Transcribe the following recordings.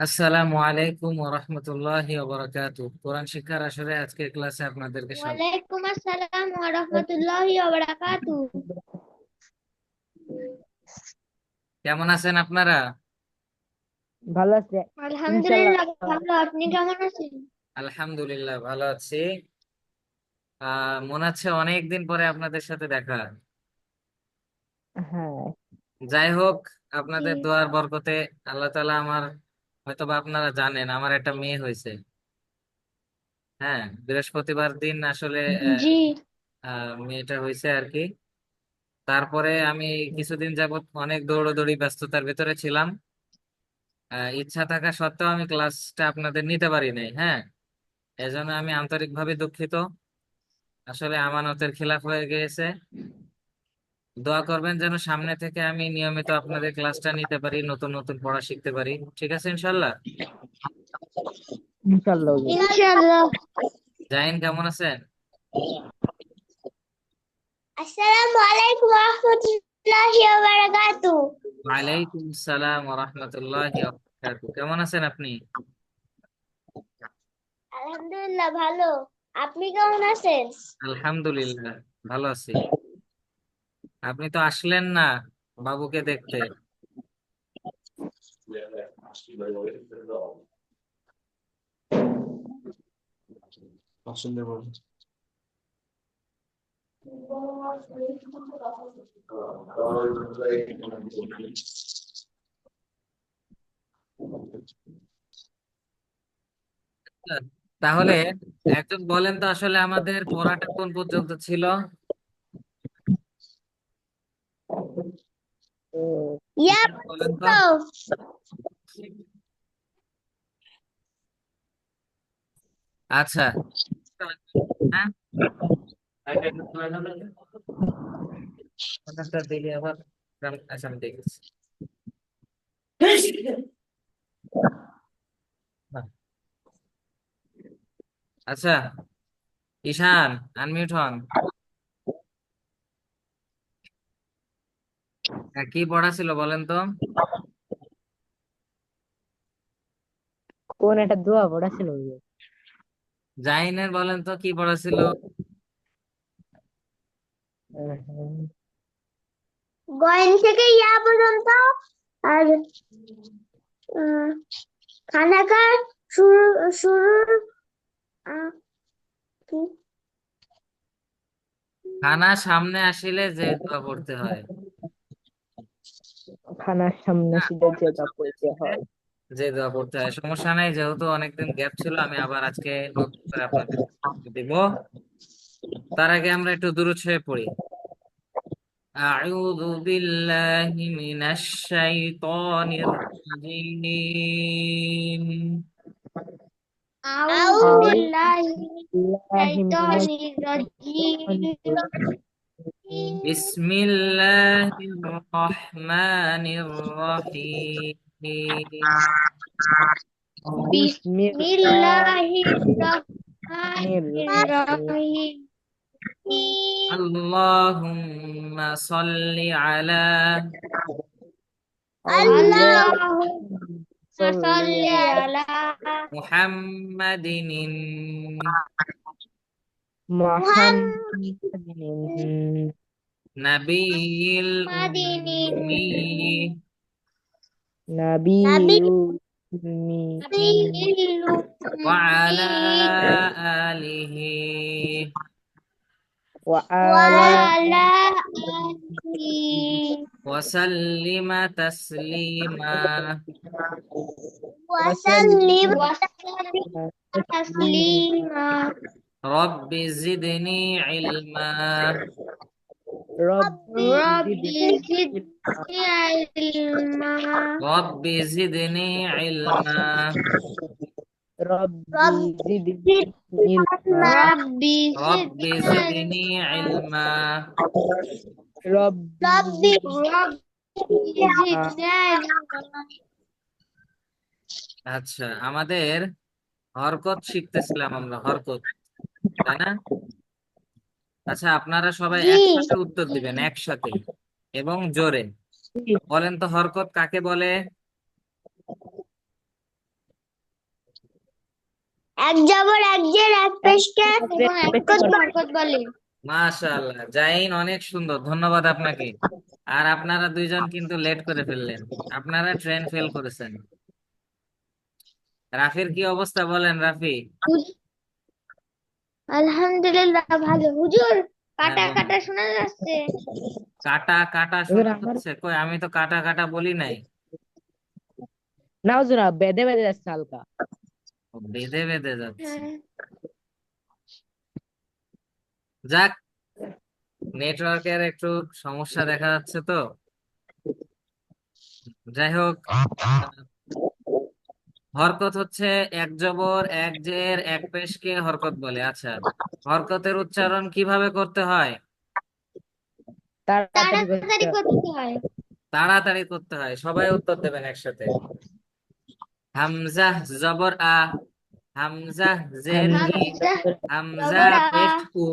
আসসালামু আলাইকুম ওয়া রাহমাতুল্লাহি ওয়া বারাকাতুহু কোরআন শিক্ষার আসরে আজকের ক্লাসে আপনাদেরকে স্বাগত। ওয়ালাইকুম আসসালাম ওয়া রাহমাতুল্লাহি ওয়া বারাকাতুহু কেমন আছেন আপনারা? ভালো আছে। আলহামদুলিল্লাহ ভালো। আপনি কেমন আছেন? আলহামদুলিল্লাহ ভালো আছি। আহ মনে হচ্ছে অনেকদিন পরে আপনাদের সাথে দেখা। হ্যাঁ। যাই হোক আপনাদের দোয়ার বরকতে আল্লাহ তাআলা আমার হয়তোবা আপনারা জানেন আমার একটা মেয়ে হয়েছে। হ্যাঁ বৃহস্পতিবার দিন আসলে জি। মেয়েটা হয়েছে আর কি। তারপরে আমি কিছুদিন যাবত অনেক দৌড়াদৌড়ি ব্যস্ততার ভেতরে ছিলাম। আহ, ইচ্ছা থাকা সত্ত্বেও আমি ক্লাসটা আপনাদের নিতে পারি নাই হ্যাঁ। এজন্য আমি আন্তরিকভাবে দুঃখিত। আসলে আমানতের খেলাফ হয়ে গিয়েছে। দোয়া করবেন যেন সামনে থেকে আমি নিয়মিত আপনাদের ক্লাসটা নিতে পারি নতুন নতুন পড়া শিখতে পারি। ঠিক আছে ইনশাল্লাহ? ইনশাল্লাহ। জাহিন কেমন আছেন? আসসালামু আলাইকুম ওয়া রাহমাতুল্লাহি ওয়া বারাকাতুহু। ওয়ালাইকুম আসসালাম ওয়া রাহমাতুল্লাহি ওয়া বারাকাতুহু। কেমন আছেন আপনি? আলহামদুলিল্লাহ ভালো। আপনি কেমন আছেন? আলহামদুলিল্লাহ ভালো আছি। আপনি তো আসলেন না বাবুকে দেখতে। তাহলে একজন বলেন তো আসলে আমাদের পড়াটা কোন পর্যন্ত ছিল? ইয়া বলেন তো আচ্ছা। হ্যাঁ? দিলে আবার। আচ্ছা আমি দেখেছি আচ্ছা ঈশান আনমিউট হন। কি পড়া ছিল বলেন তো? কোন একটা দোয়া পড়া ছিল জাহিনের বলেন তো কি পড়া ছিল? গয়েন থেকে ইয়া পর্যন্ত আর খানাকার শুরু শুরুর খানা সামনে আসিলে যে দোয়া পড়তে হয়। খানার সামনে সিধা যে দোয়া পড়তে হয় যে দোয়া পড়তে হয় সমস্যা নাই যেহেতু অনেকদিন গ্যাপ ছিল আমি আবার আজকে নতুন করে আপনাদের দিব তার আগে আমরা একটু দূরত হয়ে পড়ি أعوذ بالله من الشيطان الرجيم আউযু বিল্লাহি বিল্লাহি শাইতানির রাজিম بسم الله الرحمن الرحيم. بسم الله الرحمن الرحيم. اللهم صل على اللهم صل على محمد Muhammadin. Nabiil Ummi. Nabiil Ummi. Wa ala alihi. Wa ala alihi. Wasallima taslima. Wasallima taslima. رب زدني علما রব্বি রব্বি জিদনি ইলমা رب زدني علما রব্বি জিদনি ইলমা রব্বি رب زدني علما রব্বি রব্বি জিদনি রব্বি জিদনি আচ্ছা আমাদের হরকত শিখতেছিলাম আমরা হরকত তাই না? আচ্ছা আপনারা সবাই জি। একসাথে উত্তর দিবেন একসাথে এবং জোরে। বলেন তো হরকত কাকে বলে? এক জবর এক জের এক পেশকে। বরকত বলে। মাশাআল্লাহ জাইন অনেক সুন্দর ধন্যবাদ আপনাকে। আর আপনারা দুইজন কিন্তু লেট করে ফেললেন আপনারা ট্রেন ফেল করেছেন। রাফির কি অবস্থা বলেন রাফি? আলহামদুলিল্লাহ ভালো। হুজুর কাটা হ্যাঁ, কাটা শোনা যাচ্ছে। কাটা কাটা শোনা আমার- যাচ্ছে। কই আমি তো কাটা কাটা বলি নাই। না হুজুর বেঁধে বেঁধে যাচ্ছে হালকা। বেঁধে বেঁধে যাচ্ছে। হ্যাঁ। যাক নেটওয়ার্কের একটু সমস্যা দেখা যাচ্ছে তো। যাই হোক হরকত হচ্ছে এক জবর এক জের এক পেশকে হরকত বলে। আচ্ছা হরকতের উচ্চারণ কীভাবে করতে হয়? তাড়াতাড়ি করতে তাড়াতাড়ি করতে হয়। তাড়াতাড়ি করতে হয়। সবাই উত্তর দেবেন একসাথে। হামজা জবর আ হামজা জের ই হামজা পেশ উ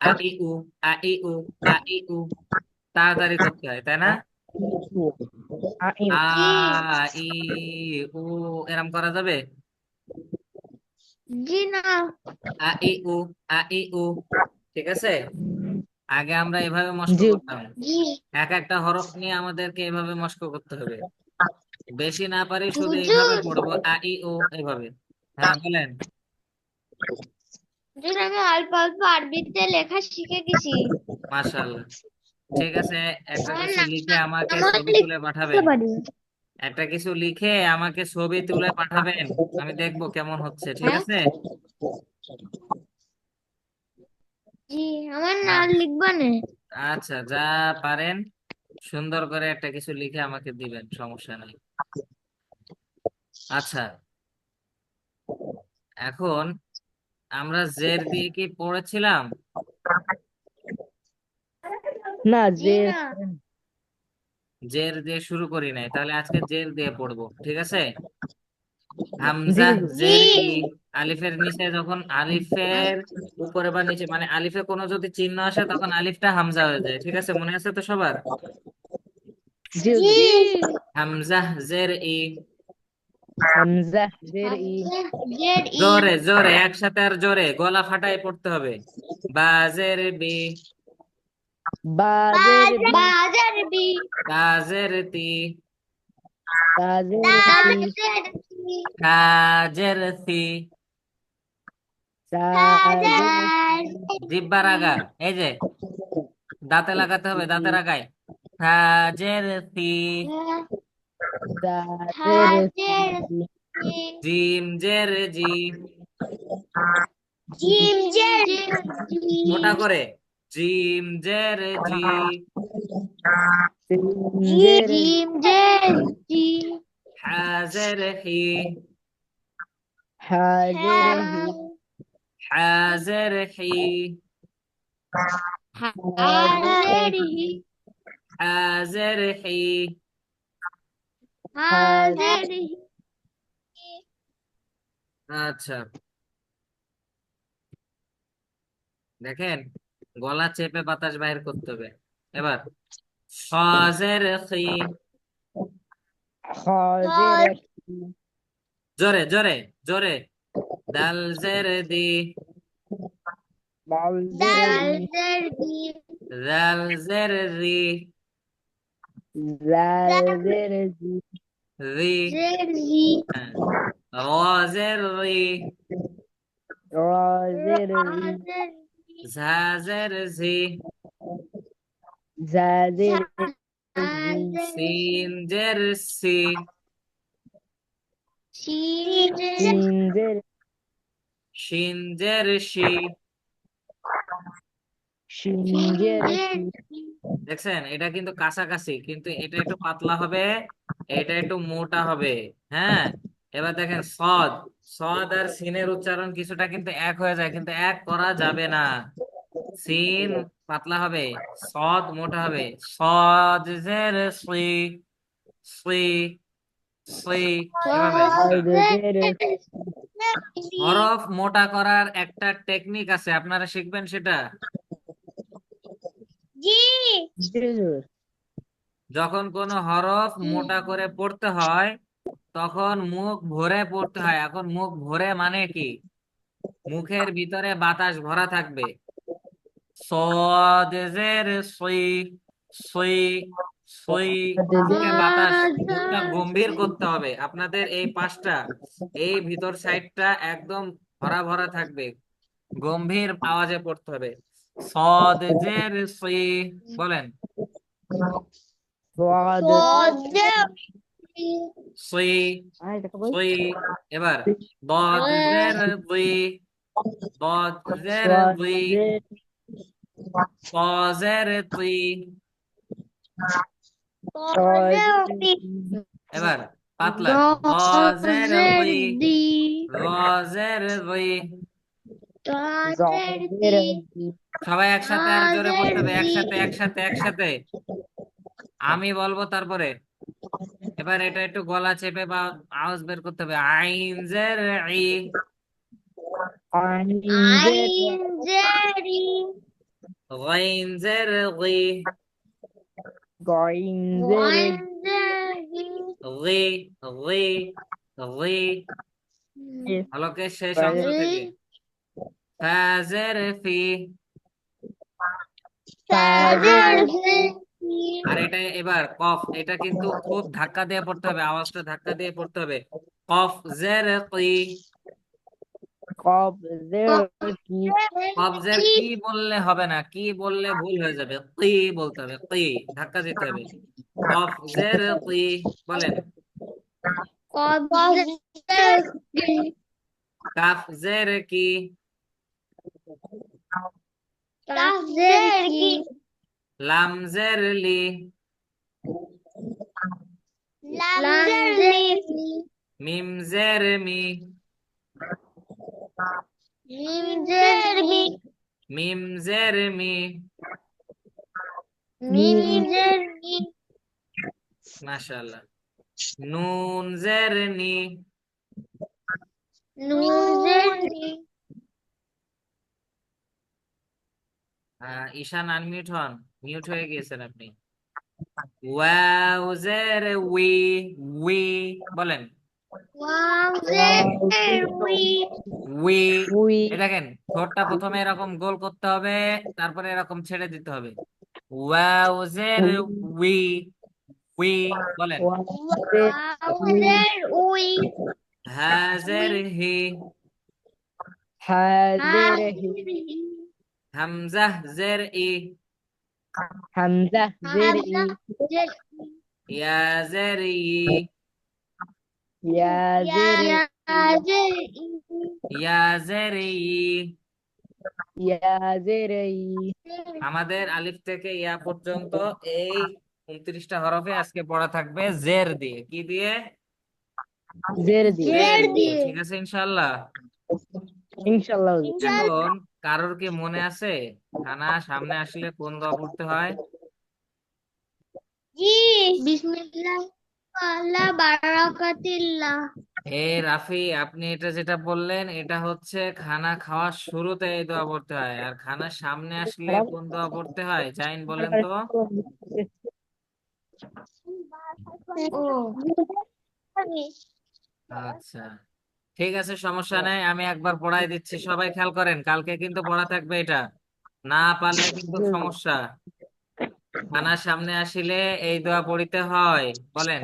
আ ই উ আ ই উ আ ই উ। তাড়াতাড়ি করতে হয় তাই না? আ ই উ এরম করা যাবে? জি না। আ ই উ আ ই উ ঠিক আছে? আগে আমরা এভাবে মস্ক করতাম। এক একটা হরফ নিয়ে আমাদেরকে এভাবে মস্ক করতে হবে। বেশি না পারি শুধু। এইভাবে পড়ব আ ই উ এভাবে। হ্যাঁ বলেন। আমি অল্প অল্প আরবিতে লেখা শিখে গেছি। মাশাআল্লাহ। ঠিক আছে একটা কিছু লিখে আমাকে ছবি তুলে পাঠাবেন। একটা কিছু লিখে আমাকে ছবি তুলে পাঠাবেন। আমি দেখব কেমন হচ্ছে ঠিক হ্যাঁ। আছে? জি আমার না লিখবা না? আচ্ছা যা পারেন সুন্দর করে একটা কিছু লিখে আমাকে দিবেন সমস্যা নাই। আচ্ছা এখন আমরা জের দিয়ে কি পড়েছিলাম? না জি যে জের দিয়ে শুরু করি নাই তাহলে আজকে জের দিয়ে পড়ব ঠিক আছে? হামজা জি। জের আলিফের নিচে যখন আলিফের উপরে বা নিচে মানে আলিফে কোনো যদি চিহ্ন আসে তখন আলিফটা হামজা হয়ে যায় ঠিক আছে? মনে আছে তো সবার? জি জি। হামজা জের ই। হামজা জের ই। জোরে জোরে একসাথে আর জোরে গলা ফাটায় পড়তে হবে। বি বাজের বি। জিব্বার আগা এই যে দাঁতে লাগাতে হবে দাঁতের আগায়। কাজের সি তাজের তাজের তি জিম জের জি জিম জেড জি মোটা করে। জিম জের জি জি জিম জেড জি হাজের হি হাজের হি হাজের হি হাজের হি হাজের হি হাজের হি আচ্ছা দেখেন গলা চেপে বাতাস বাইর করতে হবে। এবার হাজের হি জোরে জোরে জোরে। দাল জের দি। দাল জেড জি দাল জের রি জাজের জি রি। র জের রি রাজের রি হাজের ঝা জের ঝি সি সিনজের সিনজের দেখছেন? এটা কিন্তু কাছাকাছি কিন্তু এটা একটু পাতলা হবে এটা একটু মোটা হবে হ্যাঁ? এবার দেখেন সদ সদ আর সিনের উচ্চারণ কিছুটা কিন্তু এক হয়ে যায় কিন্তু এক করা যাবে না। সিন পাতলা হবে সদ মোটা হবে। সদ জের সি সি সি এভাবে। হরফ মোটা করার একটা টেকনিক আছে আপনারা শিখবেন সেটা? জি। যখন কোনো হরফ মোটা করে পড়তে হয় তখন মুখ ভরে পড়তে হয়। এখন মুখ ভরে মানে কি? মুখের ভিতরে বাতাস ভরা থাকবে। সদেজের সই সই সই বাতাস, মুখটা গম্ভীর করতে হবে। আপনাদের এই পাশটা, এই ভিতর সাইডটা একদম ভরা ভরা থাকবে। গম্ভীর আওয়াজে পড়তে হবে। সদেজের সই বলেন। সই আয় দেখো বই সই এবার ضاد ضي ضاد زر ضي طا زر طي এবার পাতলা ضا زر ضي را زر ضي সবাই একসাথে আর জোরে পড়তে হবে একসাথে একসাথে একসাথে আমি বলবো তারপরে এবার এটা একটু গলা চেপে বা আওয়াজ বের করতে হবে। আইন জের। ই গাইন জের। গি গি গি গি শেষ অংশ থেকে। ফাজের ফি। আর এটা এবার কফ এটা কিন্তু খুব ধাক্কা দিয়ে পড়তে হবে আওয়াজটা ধাক্কা দিয়ে পড়তে হবে। কফ জের কি? কব জের কি? কফ জের কি বললে হবে না কি বললে ভুল হয়ে যাবে কি বলতে হবে কি? ধাক্কা দিতে হবে। কফ জের কি? বলেন। কাফ জের কি? লাম জের লি মিম জের মি মিম জের মি মাশাআল্লাহ নুন জের নি আহ, ঈশান আনমিউট হন। মিউট হয়ে গিয়েছেন আপনি। ওয়াও জের উই উই বলেন উই উই দেখেন ঠোঁটটা প্রথমে এরকম গোল করতে হবে তারপরে এরকম ছেড়ে দিতে হবে। ওয়াও জের উই উই বলেন হাজের হি হাজের হি ই ইয়া জের ই ইয়া জের ইয়া জের ই ইয়া জের ই আমাদের আলিফ থেকে ইয়া পর্যন্ত এই উনত্রিশটা হরফে আজকে পড়া থাকবে জের দিয়ে। কি দিয়ে? জের দিয়ে। জের দিয়ে। ঠিক আছে ইনশাল্লাহ ইনশাআল্লাহ। এখন কারোর কি মনে আছে? খানা সামনে আসলে কোন দোয়া পড়তে হয়? বিসমিল্লাহ আল্লাহ বারাকাতিল্লাহ। এ রাফি আপনি এটা যেটা বললেন এটা হচ্ছে খানা খাওয়ার শুরুতে এই দোয়া পড়তে হয়। আর খানার সামনে আসলে কোন দোয়া পড়তে হয়? জাইন বলেন তো। আচ্ছা। ঠিক আছে সমস্যা নাই আমি একবার পড়াই দিচ্ছি সবাই খেয়াল করেন কালকে কিন্তু পড়া থাকবে এটা। না পারলে কিন্তু সমস্যা। থানার সামনে আসিলে এই দোয়া পড়িতে হয় বলেন।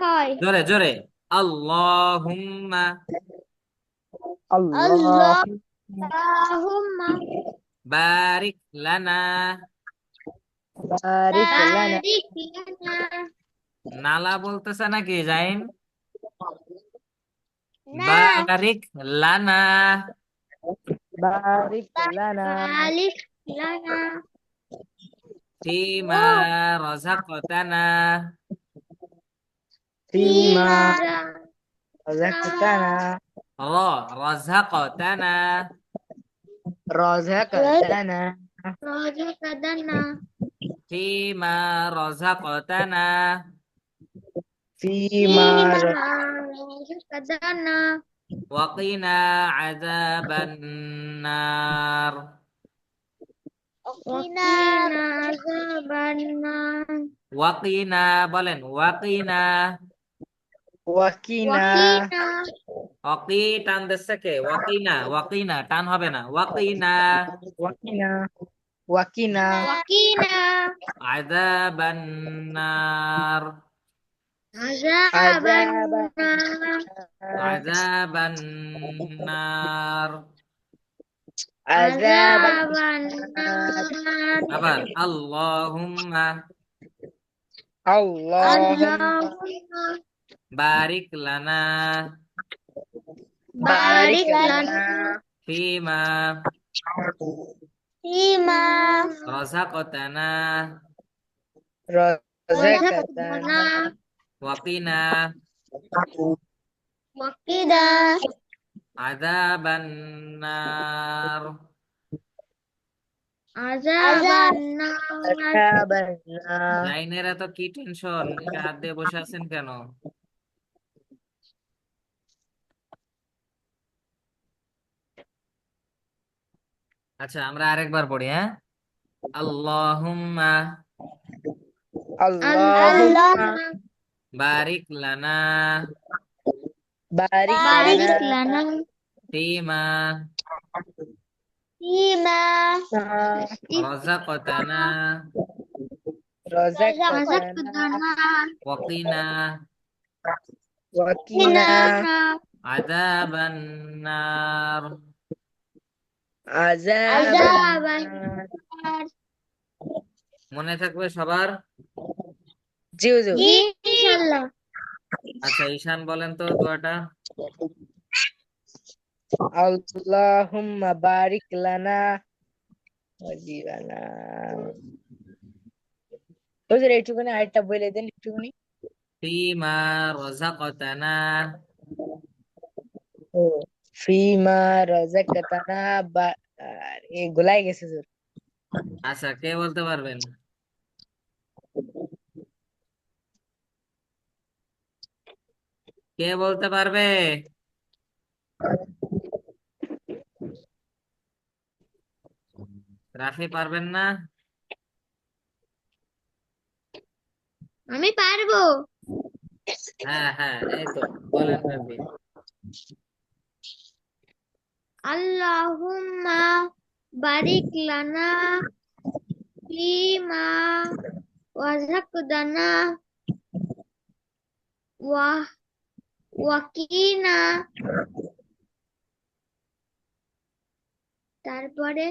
হয়। জোরে জোরে। আল্লাহুম্মা। আল্লাহ আল্লাহুম্মা। বারিক বারিক লানা। বারিক লানা। নালা বলতেছে নাকি জাইন? না। বারিক লানা। বারিক লানা। বারিক লানা। ফিমা রাযাকতানা ফিমা রাযাকতানা র রাযাকতানা রাযাকতানা রাযাকাদানা ফিমা রাযাকতানা ফিমা রাযাকাদানা ওয়াকিনা আযাবান নার وقنا عذاب النار ওয়াকিনা বলেন ওয়াকিনা ওয়াকিনা ওয়াকিনা অকি টান দিচ্ছে কে ওয়াকিনা ওয়াকিনা টান হবে না ওয়াকিনা ওয়াকিনা ওয়াকিনা ওয়াকিনা আযাবান নার আযাবান আযাবান নার আযাবান নার আবার আল্লাহুম্মা আল্লাহুম্মা আল্লাহুম্মা বারিক লানা বারিক লানা ফিমা ফিমা রাযাকতানা ওয়াকিনা আযাবান নার আযাবান লাইনের এত কি টেনশন হাত দিয়ে বসে আছেন কেন? আচ্ছা আমরা আরেকবার পড়ি হ্যাঁ? আল্লাহুম্মা। আল্লাহুম্মা। আল্লাহুম্মা বারিক লানা বারিক বারিক লানা লানা ফিমা ফিমা রাযাকতানা রাযাকাতানা রাযাকতানা ওয়াকিনা ওয়াকিনা আযাবান নার আযাবান আযাবান মনে থাকবে সবার? জি হুজুর জি ইনশাআল্লাহ আচ্ছা ঈশান বলেন তো দোয়াটা। আল্লাহুম্মা বারিক লানা ওয়াজিবানা হুজুর এইটুকুনি আরেকটা বলে দেন একটুখানি। ফিমা রাযাকতানা ও ফিমা রাযাকাতানা বা এ গোলাই গেছে হুজুর আচ্ছা কে বলতে পারবেন? কে বলতে পারবে রাফি পারবেন না আমি পারব হ্যাঁ হ্যাঁ এই তো বলেন রাফি আল্লাহুম্মা বারিক লানা ফিমা ওয়াজাকদানা ওয়া ওয়াকিনা তারপরে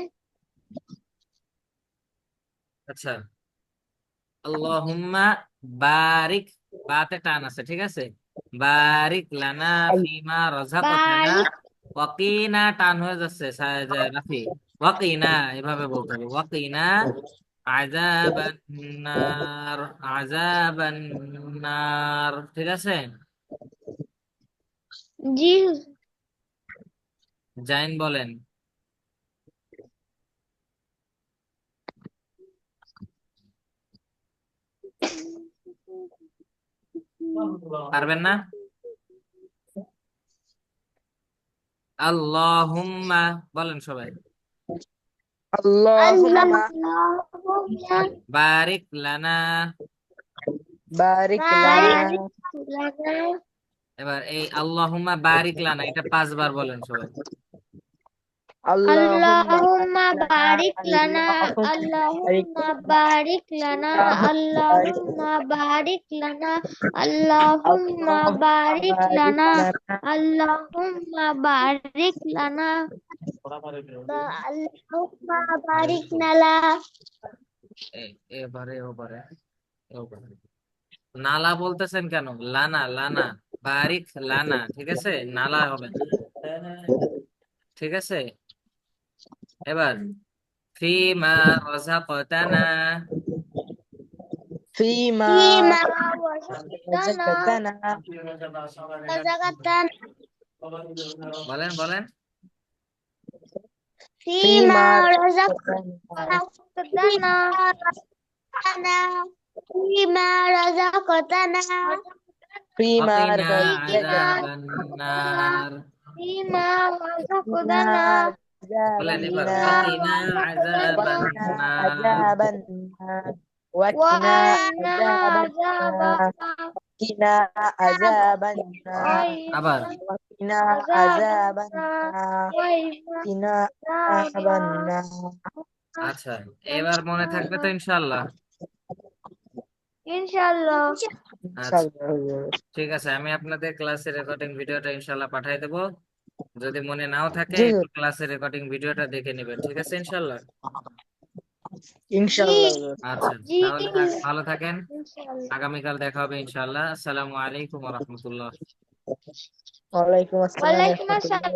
আচ্ছা। আল্লাহুম্মা বারিক বাতে টান আছে ঠিক আছে? বারিক লানা ফিমা রাযাকতানা। ওয়াকিনা টান হয়ে যাচ্ছে রাফি। ওয়াকিনা এভাবে বলতে হবে। ওয়াকিনা আযাবান নার আযাবান নার ঠিক আছে? জি। জাইন বলেন। পারবেন না? আল্লাহুম্মা বলেন সবাই। আল্লাহুম্মা। বারিক লানা। বারিক লানা। এবার এই আল্লাহুম্মা বারিক লানা এটা পাঁচবার বলেন সবাই। আল্লাহুম্মা বারিক লানা আল্লাহুম্মা বারিক লানা আল্লাহুম্মা বারিক লানা আল্লাহুম্মা বারিক লানা আল্লাহুম্মা বারিক লানা আল্লাহুম্মা বারিক নালা। এবারে নালা বলতেছেন কেন? লানা লানা। বারিক লানা ঠিক আছে? নালা হবে। না। ঠিক আছে? এবার ফিমা রাযাকতানা ফিমা ফিমা রাযাকাতানা বলেন বলেন। ফিমা ফিমা ফিমা রাযাকাতানা ফিমা وقنا রাযাকাতানা عذاب النار فيما رزقنا বলেন এবার আযাবান্নার وقنا عذاب وقنا النار عذاب النار وقنا وأنا عذاب النار قنا عذاب النار আবার وقنا عذاب النار قنا عذاب النار আচ্ছা এবার মনে থাকবে তো ইনশাল্লাহ ইনশাল্লাহ আচ্ছা ইনশাআল্লাহ। ঠিক আছে আমি আপনাদের ক্লাসের রেকর্ডিং ভিডিওটা ইনশাল্লাহ পাঠাই দেবো। যদি মনে নাও থাকে ক্লাসের রেকর্ডিং ভিডিওটা দেখে নেবেন ঠিক আছে ইনশাল্লাহ ইনশাআল্লাহ। আচ্ছা তাহলে ভালো থাকেন। আগামীকাল দেখা হবে ইনশাল্লাহ আসসালামু আলাইকুম রহমতুল্লাহ। আসসালাম।